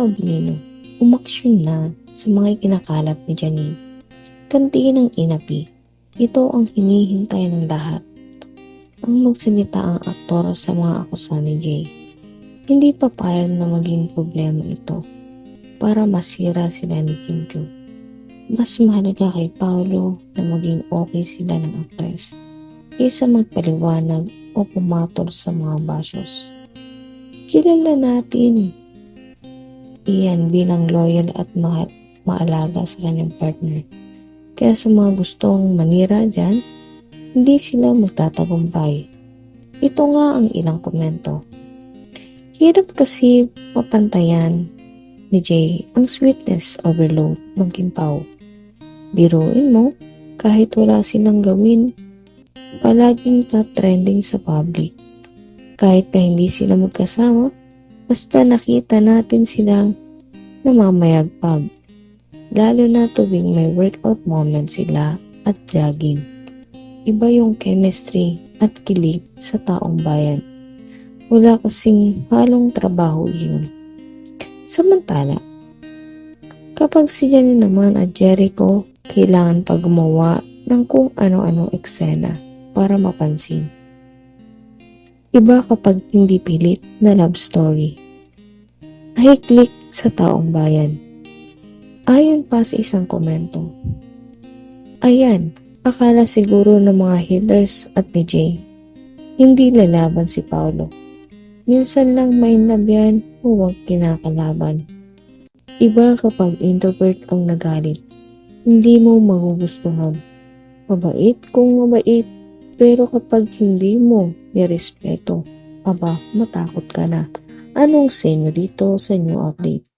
Paolo Abilino, umaksyon na sa mga ikinakalat ni Janine. Kantiin ng inapi, ito ang hinihintay ng lahat. Ang magsalita ang aktor sa mga akusa ni Jay. Hindi papayag na maging problema ito para masira sila ni Kim Joo. Mas mahalaga kay Paolo na maging okay sila ng actress kaysa magpaliwanag o pumatol sa mga basyos. Kilala natin iyan bilang loyal at ma- maalaga sa kanyang partner. Kaya sa mga gustong manira dyan, hindi sila magtatagumpay. Ito nga ang ilang komento. Hirap kasi mapantayan ni Jay ang sweetness overload ng Kimpaw. Biruin mo, kahit wala silang gawin, palaging ka-trending sa public. Kahit na hindi sila magkasama, basta nakita natin silang namamayagpag. Lalo na tuwing may workout moment sila at jogging. Iba yung chemistry at kilig sa taong bayan. Wala kasing halong trabaho yun. Samantala, kapag si Jenny naman at Jericho, kailangan pa ng kung ano-ano eksena para mapansin. Iba kapag hindi pilit na love story. Nahiklik sa taong bayan. Ayon pa sa isang komento. Ayan, akala siguro ng mga haters at ni Jay. Hindi lalaban si Paolo. Minsan lang may nabyan o huwag kinakalaban. Iba kapag introvert ang nagalit. Hindi mo magugustuhan. Mabait kung mabait, pero kapag hindi mo nirespeto, aba, matakot ka na. Anong senyo dito sa new update?